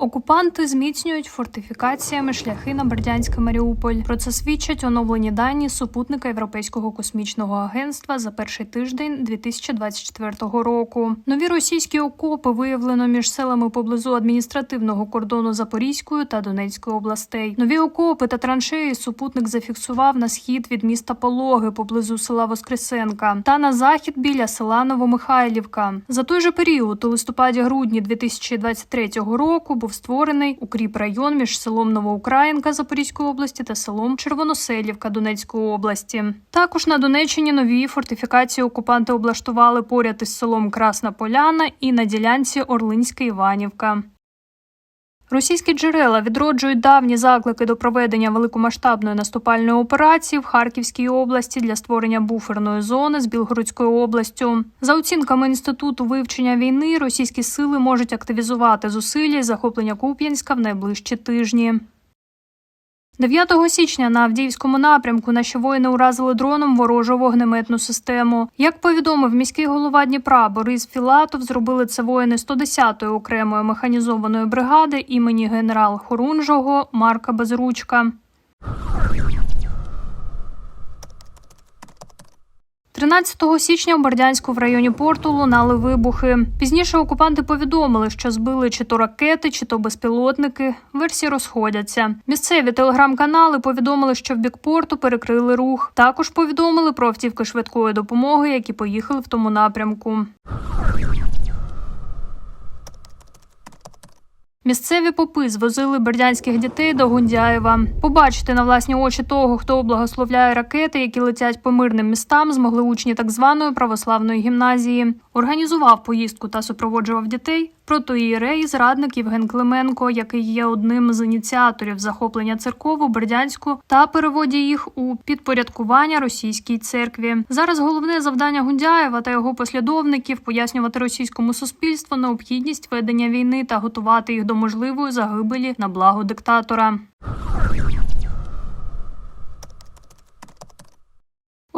Окупанти зміцнюють фортифікаціями шляхи на Бердянське Маріуполь. Про це свідчать оновлені дані супутника Європейського космічного агентства за перший тиждень 2024 року. Нові російські окопи виявлено між селами поблизу адміністративного кордону Запорізької та Донецької областей. Нові окопи та траншеї супутник зафіксував на схід від міста Пологи поблизу села Воскресенка та на захід біля села Новомихайлівка. За той же період у листопаді-грудні 2023 року був створений укріп район між селом Новоукраїнка Запорізької області та селом Червоноселівка Донецької області. Також на Донеччині нові фортифікації окупанти облаштували поряд із селом Красна Поляна і на ділянці Орлинська Іванівка. Російські джерела відроджують давні заклики до проведення великомасштабної наступальної операції в Харківській області для створення буферної зони з Білгородською областю. За оцінками інституту вивчення війни, російські сили можуть активізувати зусилля і захоплення Куп'янська в найближчі тижні. 9 січня на Авдіївському напрямку наші воїни уразили дроном ворожу вогнеметну систему. Як повідомив міський голова Дніпра Борис Філатов, зробили це воїни 110-ї окремої механізованої бригади імені генерал Хорунжого Марка Безручка. 13 січня в Бердянську в районі порту лунали вибухи. Пізніше окупанти повідомили, що збили чи то ракети, чи то безпілотники. Версії розходяться. Місцеві телеграм-канали повідомили, що в бік порту перекрили рух. Також повідомили про автівки швидкої допомоги, які поїхали в тому напрямку. Місцеві попи звозили бердянських дітей до Гундяєва. Побачити на власні очі того, хто благословляє ракети, які летять по мирним містам, змогли учні так званої православної гімназії. Організував поїздку та супроводжував дітей протоієрей зрадник Євген Клименко, який є одним з ініціаторів захоплення церков у Бердянську та переводі їх у підпорядкування російській церкві. Зараз головне завдання Гундяєва та його послідовників пояснювати російському суспільству необхідність ведення війни та готувати їх до можливої загибелі на благо диктатора.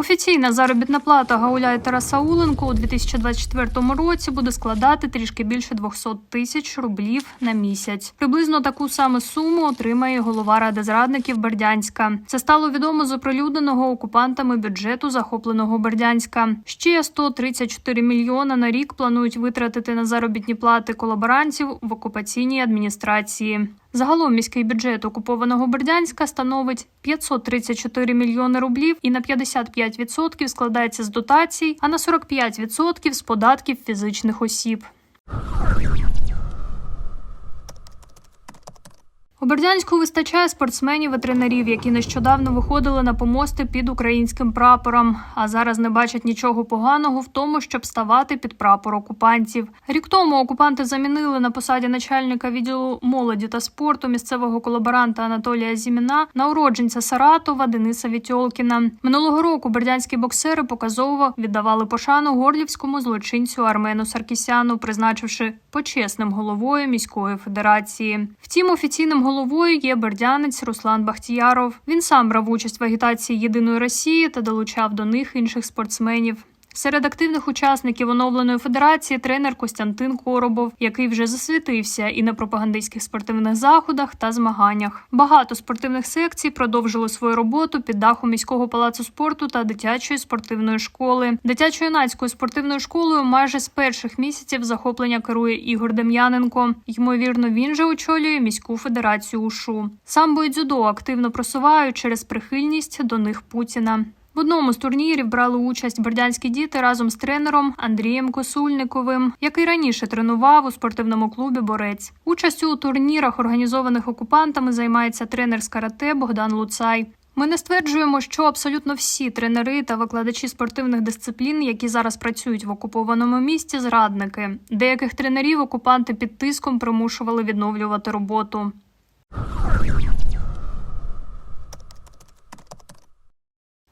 Офіційна заробітна плата Гауля і Тараса Уленко у 2024 році буде складати трішки більше 200 тисяч рублів на місяць. Приблизно таку саму суму отримає голова ради зрадників Бердянська. Це стало відомо з оприлюдненого окупантами бюджету захопленого Бердянська. Ще 134 мільйона на рік планують витратити на заробітні плати колаборантів в окупаційній адміністрації. Загалом міський бюджет окупованого Бердянська становить 534 мільйони рублів і на 55% складається з дотацій, а на 45% з податків фізичних осіб. У Бердянську вистачає спортсменів і тренерів, які нещодавно виходили на помости під українським прапором, а зараз не бачать нічого поганого в тому, щоб ставати під прапор окупантів. Рік тому окупанти замінили на посаді начальника відділу молоді та спорту місцевого колаборанта Анатолія Зіміна на уродженця Саратова Дениса Вітьолкіна. Минулого року бердянські боксери показово віддавали пошану горлівському злочинцю Армену Саркісяну, призначивши почесним головою міської федерації. Втім, офіційним головою є бердянець Руслан Бахтіяров. Він сам брав участь в агітації єдиної Росії та долучав до них інших спортсменів. Серед активних учасників оновленої федерації тренер Костянтин Коробов, який вже засвітився і на пропагандистських спортивних заходах та змаганнях. Багато спортивних секцій продовжили свою роботу під дахом міського палацу спорту та дитячої спортивної школи. Дитячо-юнацькою спортивною школою майже з перших місяців захоплення керує Ігор Дем'яненко. Ймовірно, він же очолює міську федерацію УШУ. Самбо і активно просувають через прихильність до них Путіна. В одному з турнірів брали участь бердянські діти разом з тренером Андрієм Косульниковим, який раніше тренував у спортивному клубі Борець. Участю у турнірах, організованих окупантами, займається тренер з карате Богдан Луцай. Ми не стверджуємо, що абсолютно всі тренери та викладачі спортивних дисциплін, які зараз працюють в окупованому місті, зрадники. Деяких тренерів окупанти під тиском примушували відновлювати роботу.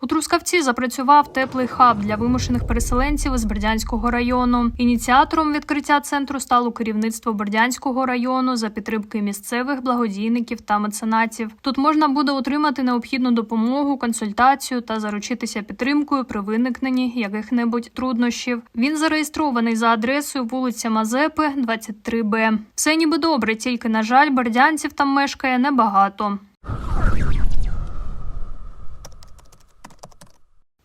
У Трускавці запрацював теплий хаб для вимушених переселенців із Бердянського району. Ініціатором відкриття центру стало керівництво Бердянського району за підтримки місцевих благодійників та меценатів. Тут можна буде отримати необхідну допомогу, консультацію та заручитися підтримкою при виникненні яких-небудь труднощів. Він зареєстрований за адресою вулиця Мазепи, 23Б. Все ніби добре, тільки на жаль, бердянців там мешкає небагато.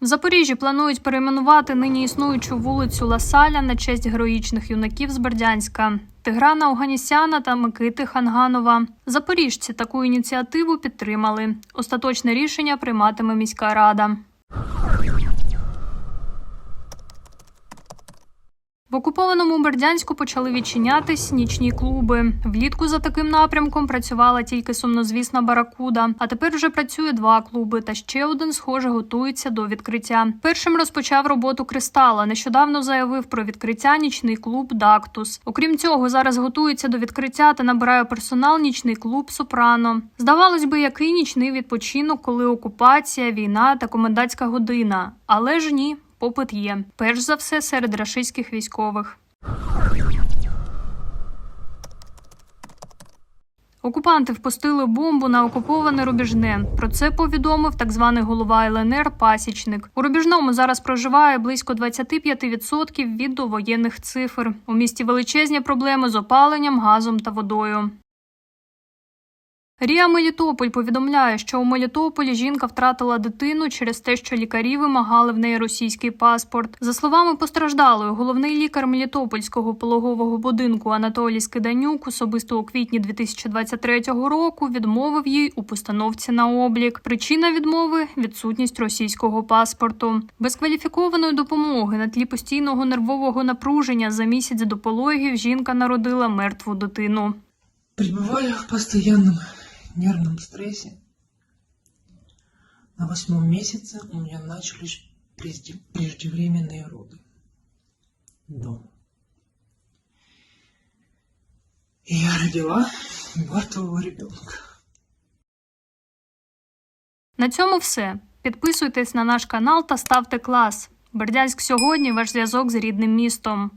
В Запоріжжі планують перейменувати нині існуючу вулицю Ласаля на честь героїчних юнаків з Бердянська. Тиграна Оганісяна та Микити Ханганова. Запоріжці таку ініціативу підтримали. Остаточне рішення прийматиме міська рада. В окупованому Бердянську почали відчинятись нічні клуби. Влітку за таким напрямком працювала тільки сумнозвісна баракуда. А тепер вже працює два клуби, та ще один, схоже, готується до відкриття. Першим розпочав роботу Кристала. Нещодавно заявив про відкриття нічний клуб Дактус. Окрім цього, зараз готується до відкриття та набирає персонал нічний клуб Сопрано. Здавалось би, який нічний відпочинок, коли окупація, війна та комендантська година. Але ж ні. Попит є, перш за все серед рашистських військових. Окупанти впустили бомбу на окуповане Рубіжне. Про це повідомив так званий голова ЛНР Пасічник. У Рубіжному зараз проживає близько 25% від довоєнних цифр. У місті величезні проблеми з опаленням, газом та водою. Рія Мелітополь повідомляє, що у Мелітополі жінка втратила дитину через те, що лікарі вимагали в неї російський паспорт. За словами постраждалої, головний лікар Мелітопольського пологового будинку Анатолій Скиданюк особисто у квітні 2023 року відмовив їй у постановці на облік. Причина відмови відсутність російського паспорту. Без кваліфікованої допомоги на тлі постійного нервового напруження за місяць до пологів жінка народила мертву дитину. Пребывая в постоянном нервном стрессе, на восьмом месяце у меня начались прежде- преждевременные роды. Дома. И я родила мертвого ребенка. На цьому все. Підписуйтесь на наш канал та ставте клас. Бердянськ сьогодні ваш зв'язок з рідним містом.